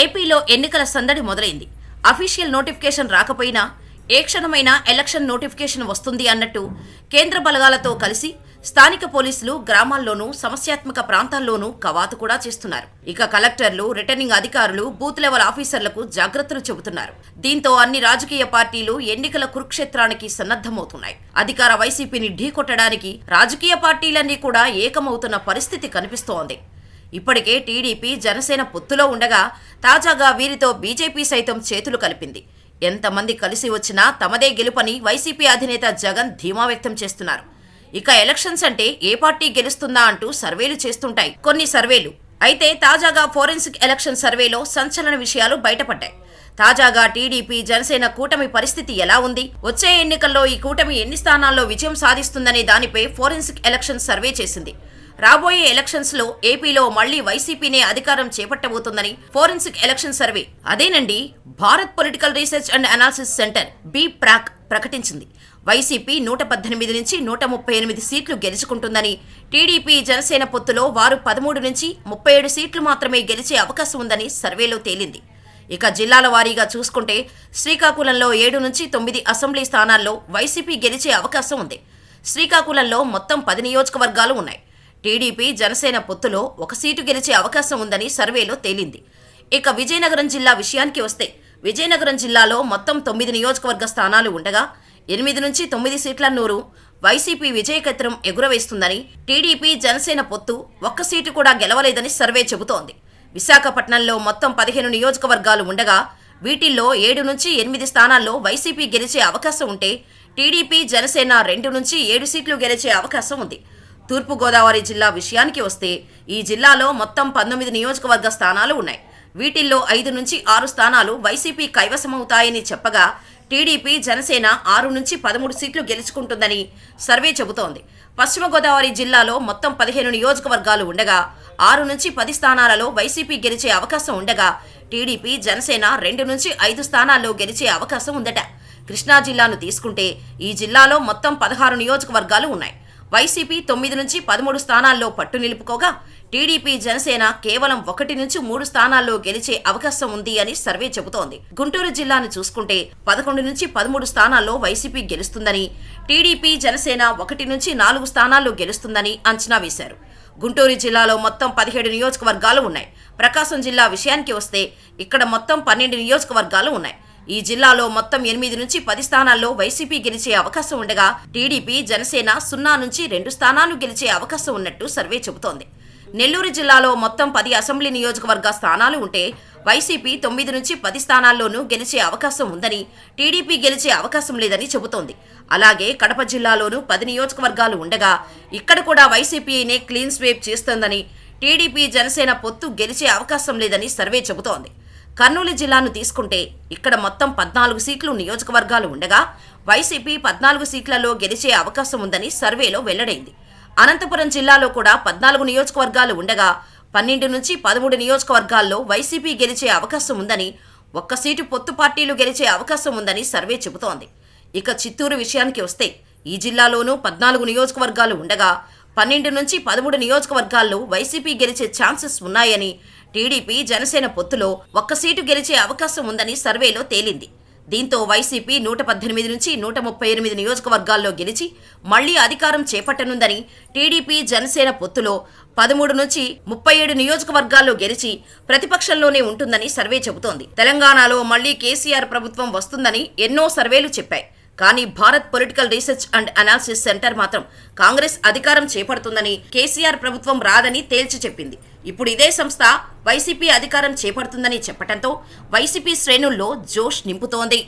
ఏపీలో ఎన్నికల సందడి మొదలైంది. అఫీషియల్ నోటిఫికేషన్ రాకపోయినా ఏ క్షణమైనా ఎలక్షన్ నోటిఫికేషన్ వస్తుంది అన్నట్టు కేంద్ర బలగాలతో కలిసి స్థానిక పోలీసులు గ్రామాల్లోనూ సమస్యాత్మక ప్రాంతాల్లోనూ కవాతు కూడా చేస్తున్నారు. ఇక కలెక్టర్లు రిటర్నింగ్ అధికారులు బూత్ లెవెల్ ఆఫీసర్లకు జాగ్రత్తలు చెబుతున్నారు. దీంతో అన్ని రాజకీయ పార్టీలు ఎన్నికల కురుక్షేత్రానికి సన్నద్ధమవుతున్నాయి. అధికార వైసీపీని ఢీకొట్టడానికి రాజకీయ పార్టీలన్నీ కూడా ఏకమవుతున్న పరిస్థితి కనిపిస్తోంది. ఇప్పటికే టీడీపీ జనసేన పొత్తులో ఉండగా తాజాగా వీరితో బీజేపీ సైతం చేతులు కలిపింది. ఎంతమంది కలిసి వచ్చినా తమదే గెలుపని వైసీపీ అధినేత జగన్ ధీమా వ్యక్తం చేస్తున్నారు. ఇక ఎలక్షన్స్ అంటే ఏ పార్టీ గెలుస్తుందా అంటూ సర్వేలు చేస్తుంటాయి. కొన్ని సర్వేలు. అయితే తాజాగా ఫోరెన్సిక్ ఎలక్షన్ సర్వేలో సంచలన విషయాలు బయటపడ్డాయి. తాజాగా టీడీపీ జనసేన కూటమి పరిస్థితి ఎలా ఉంది? వచ్చే ఎన్నికల్లో ఈ కూటమి ఎన్ని స్థానాల్లో విజయం సాధిస్తుందనే దానిపై ఫోరెన్సిక్ ఎలక్షన్ సర్వే చేసింది. రాబోయే ఎలక్షన్స్లో ఏపీలో మళ్ళీ వైసీపీనే అధికారం చేపట్టబోతుందని ఫోరెన్సిక్ ఎలక్షన్ సర్వే. అదేనండి Bharat political research and analysis centre B ప్రాక్ ప్రకటించింది. వైసీపీ నూట పద్దెనిమిది నుంచి నూట ముప్పై ఎనిమిది సీట్లు గెలుచుకుంటుందని టీడీపీ జనసేన పొత్తులో వారు పదమూడు నుంచి ముప్పై ఏడు సీట్లు మాత్రమే గెలిచే అవకాశం ఉందని సర్వేలో తేలింది. ఇక జిల్లాల వారీగా చూసుకుంటే శ్రీకాకుళంలో ఏడు నుంచి తొమ్మిది అసెంబ్లీ స్థానాల్లో వైసీపీ గెలిచే అవకాశం ఉంది. శ్రీకాకుళంలో మొత్తం పది నియోజకవర్గాలు ఉన్నాయి. టీడీపీ జనసేన పొత్తులో ఒక సీటు గెలిచే అవకాశం ఉందని సర్వేలో తేలింది. ఇక విజయనగరం జిల్లా విషయానికి వస్తే విజయనగరం జిల్లాలో మొత్తం తొమ్మిది నియోజకవర్గ స్థానాలు ఉండగా ఎనిమిది నుంచి తొమ్మిది సీట్ల నూరు వైసీపీ విజయకత్రం ఎగురవేస్తుందని టీడీపీ జనసేన పొత్తు ఒక్క సీటు కూడా గెలవలేదని సర్వే చెబుతోంది. విశాఖపట్నంలో మొత్తం పదిహేను నియోజకవర్గాలు ఉండగా వీటిల్లో ఏడు నుంచి ఎనిమిది స్థానాల్లో వైసీపీ గెలిచే అవకాశం ఉంటే టీడీపీ జనసేన రెండు నుంచి ఏడు సీట్లు గెలిచే అవకాశం ఉంది. తూర్పుగోదావరి జిల్లా విషయానికి వస్తే ఈ జిల్లాలో మొత్తం పంతొమ్మిది నియోజకవర్గ స్థానాలు ఉన్నాయి. వీటిల్లో ఐదు నుంచి ఆరు స్థానాలు వైసీపీ కైవసమవుతాయని చెప్పగా టీడీపీ జనసేన ఆరు నుంచి పదమూడు సీట్లు గెలుచుకుంటుందని సర్వే చెబుతోంది. పశ్చిమ గోదావరి జిల్లాలో మొత్తం పదిహేను నియోజకవర్గాలు ఉండగా ఆరు నుంచి పది స్థానాలలో వైసీపీ గెలిచే అవకాశం ఉండగా టీడీపీ జనసేన రెండు నుంచి ఐదు స్థానాల్లో గెలిచే అవకాశం ఉందట. కృష్ణా జిల్లాను తీసుకుంటే ఈ జిల్లాలో మొత్తం పదహారు నియోజకవర్గాలు ఉన్నాయి. వైసీపీ తొమ్మిది నుంచి పదమూడు స్థానాల్లో పట్టు నిలుపుకోగా టీడీపీ జనసేన కేవలం ఒకటి నుంచి మూడు స్థానాల్లో గెలిచే అవకాశం ఉంది అని సర్వే చెబుతోంది. గుంటూరు జిల్లాను చూసుకుంటే పదకొండు నుంచి పదమూడు స్థానాల్లో వైసీపీ గెలుస్తుందని టీడీపీ జనసేన ఒకటి నుంచి నాలుగు స్థానాల్లో గెలుస్తుందని అంచనా వేశారు. గుంటూరు జిల్లాలో మొత్తం పదిహేడు నియోజకవర్గాలు ఉన్నాయి. ప్రకాశం జిల్లా విషయానికి వస్తే ఇక్కడ మొత్తం పన్నెండు నియోజకవర్గాలు ఉన్నాయి. ఈ జిల్లాలో మొత్తం ఎనిమిది నుంచి పది స్థానాల్లో వైసీపీ గెలిచే అవకాశం ఉండగా టీడీపీ జనసేన సున్నా నుంచి రెండు స్థానాలు గెలిచే అవకాశం ఉన్నట్టు సర్వే చెబుతోంది. నెల్లూరు జిల్లాలో మొత్తం పది అసెంబ్లీ నియోజకవర్గ స్థానాలు ఉంటే వైసీపీ తొమ్మిది నుంచి పది స్థానాల్లోనూ గెలిచే అవకాశం ఉందని టీడీపీ గెలిచే అవకాశం లేదని చెబుతోంది. అలాగే కడప జిల్లాలోనూ పది నియోజకవర్గాలు ఉండగా ఇక్కడ కూడా వైసీపీనే క్లీన్ స్వీప్ చేస్తోందని టీడీపీ జనసేన పొత్తు గెలిచే అవకాశం లేదని సర్వే చెబుతోంది. కర్నూలు జిల్లాను తీసుకుంటే ఇక్కడ మొత్తం పద్నాలుగు సీట్లు నియోజకవర్గాలు ఉండగా వైసీపీ పద్నాలుగు సీట్లలో గెలిచే అవకాశం ఉందని సర్వేలో వెల్లడైంది. అనంతపురం జిల్లాలో కూడా పద్నాలుగు నియోజకవర్గాలు ఉండగా పన్నెండు నుంచి పదమూడు నియోజకవర్గాల్లో వైసీపీ గెలిచే అవకాశం ఉందని ఒక్క సీటు పొత్తు పార్టీలు గెలిచే అవకాశం ఉందని సర్వే చెబుతోంది. ఇక చిత్తూరు విషయానికి వస్తే ఈ జిల్లాలోనూ పద్నాలుగు నియోజకవర్గాలు ఉండగా పన్నెండు నుంచి పదమూడు నియోజకవర్గాల్లో వైసీపీ గెలిచే ఛాన్సెస్ ఉన్నాయని టీడీపీ జనసేన పొత్తులో ఒక్క సీటు గెలిచే అవకాశం ఉందని సర్వేలో తేలింది. దీంతో వైసీపీ నూట పద్దెనిమిది నుంచి నూట ముప్పై ఎనిమిది నియోజకవర్గాల్లో గెలిచి మళ్ళీ అధికారం చేపట్టనుందని టీడీపీ జనసేన పొత్తులో పదమూడు నుంచి ముప్పై ఏడు నియోజకవర్గాల్లో గెలిచి ప్రతిపక్షంలోనే ఉంటుందని సర్వే చెబుతోంది. తెలంగాణలో మళ్ళీ కేసీఆర్ ప్రభుత్వం వస్తుందని ఎన్నో సర్వేలు చెప్పాయి. కానీ Bharat political research and analysis centre మాత్రం కాంగ్రెస్ అధికారం చేపడుతుందని కేసీఆర్ ప్రభుత్వం రాదని తేల్చి చెప్పింది. ఇప్పుడు ఇదే సంస్థ వైసీపీ అధికారం చేపడుతుందని చెప్పడంతో వైసీపీ శ్రేణుల్లో జోష్ నింపుతోంది.